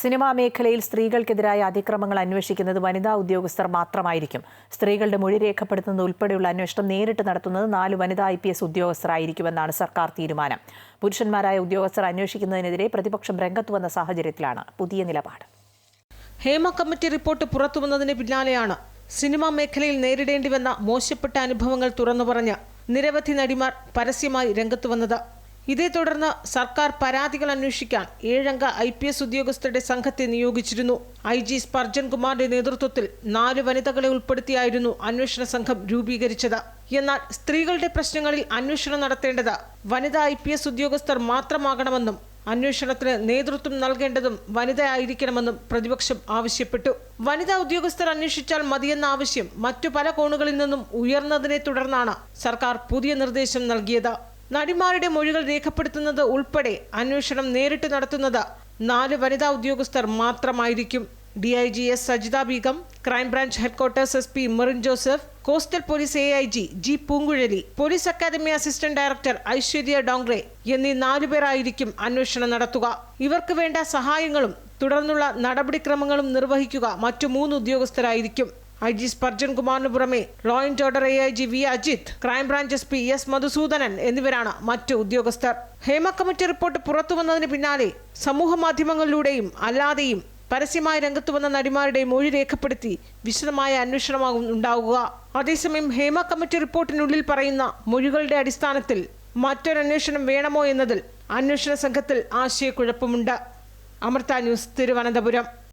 Cinema മേഖലയിൽ സ്ത്രീകൾക്കെതിരായ അതിക്രമങ്ങൾ അന്വേഷിക്കുന്നത് വനിതാ ഉദ്യോഗസ്ഥർ മാത്രമായിരിക്കും. സ്ത്രീകളുടെ മൊഴി രേഖപ്പെടുത്തുന്നത് ഉൾപ്പെടെയുള്ള അന്വേഷണം നേരിട്ട് നടത്തുന്നത് നാല് വനിതാ ഐ പി എസ് ഉദ്യോഗസ്ഥരായിരിക്കുമെന്നാണ് സർക്കാർ തീരുമാനം. പുരുഷന്മാരായ ഉദ്യോഗസ്ഥർ അന്വേഷിക്കുന്നതിനെതിരെ പ്രതിപക്ഷം രംഗത്ത് വന്ന സാഹചര്യത്തിലാണ് പുതിയ നിലപാട്. ഹേമ കമ്മിറ്റി റിപ്പോർട്ട് പുറത്തുവന്നതിന് പിന്നാലെയാണ് സിനിമാ മേഖലയിൽ നേരിടേണ്ടി വന്ന മോശപ്പെട്ട അനുഭവങ്ങൾ തുറന്നു പറഞ്ഞ് നിരവധി നടിമാർ പരസ്യമായി രംഗത്ത് വന്നത്. ഇതേ തുടർന്ന് സർക്കാർ പരാതികൾ അന്വേഷിക്കാൻ ഏഴംഗ ഐ പി എസ് ഉദ്യോഗസ്ഥരുടെ സംഘത്തെ നിയോഗിച്ചിരുന്നു. ഐ ജി സ്പർജൻ കുമാറിന്റെ നേതൃത്വത്തിൽ നാല് വനിതകളെ ഉൾപ്പെടുത്തിയായിരുന്നു അന്വേഷണ സംഘം രൂപീകരിച്ചത്. എന്നാൽ സ്ത്രീകളുടെ പ്രശ്നങ്ങളിൽ അന്വേഷണം നടത്തേണ്ടത് വനിതാ ഐ പി എസ് ഉദ്യോഗസ്ഥർ മാത്രമാകണമെന്നും അന്വേഷണത്തിന് നേതൃത്വം നൽകേണ്ടതും വനിതയായിരിക്കണമെന്നും പ്രതിപക്ഷം ആവശ്യപ്പെട്ടു. വനിതാ ഉദ്യോഗസ്ഥർ അന്വേഷിച്ചാൽ മതിയെന്ന ആവശ്യം മറ്റു പല കോണുകളിൽ നിന്നും ഉയർന്നതിനെ തുടർന്നാണ് സർക്കാർ പുതിയ നിർദ്ദേശം നൽകിയത്. നടിമാരുടെ മൊഴികൾ രേഖപ്പെടുത്തുന്നത് ഉൾപ്പെടെ അന്വേഷണം നേരിട്ട് നടത്തുന്നത് നാല് വനിതാ ഉദ്യോഗസ്ഥർ മാത്രമായിരിക്കും. D I G S Sajitha Beegum crime branch headquarters S P Merin Joseph coastal police A I G G Poonguzhali police academy assistant director Aishwarya Dongre എന്നീ നാലുപേരായിരിക്കും അന്വേഷണം നടത്തുക. ഇവർക്ക് വേണ്ട സഹായങ്ങളും തുടർന്നുള്ള നടപടിക്രമങ്ങളും നിർവഹിക്കുക മറ്റു മൂന്ന് ഉദ്യോഗസ്ഥരായിരിക്കും. ഐ ജി സ്പർജൻ കുമാറിന് പുറമെ law order A I G V Ajith crime branch S P S Madhusoodanan എന്നിവരാണ് മറ്റ് ഉദ്യോഗസ്ഥർ. ഹേമ കമ്മിറ്റി റിപ്പോർട്ട് പുറത്തു വന്നതിന് പിന്നാലെ സമൂഹ മാധ്യമങ്ങളിലൂടെയും അല്ലാതെയും പരസ്യമായി രംഗത്ത് വന്ന നടിമാരുടെ മൊഴി രേഖപ്പെടുത്തി വിശദമായ അന്വേഷണമാകും ഉണ്ടാവുക. അതേസമയം ഹേമ കമ്മിറ്റി റിപ്പോർട്ടിനുള്ളിൽ പറയുന്ന മൊഴികളുടെ അടിസ്ഥാനത്തിൽ മറ്റൊരന്വേഷണം വേണമോ എന്നതിൽ അന്വേഷണ സംഘത്തിൽ ആശയക്കുഴപ്പമുണ്ട്. അമൃത ന്യൂസ് തിരുവനന്തപുരം.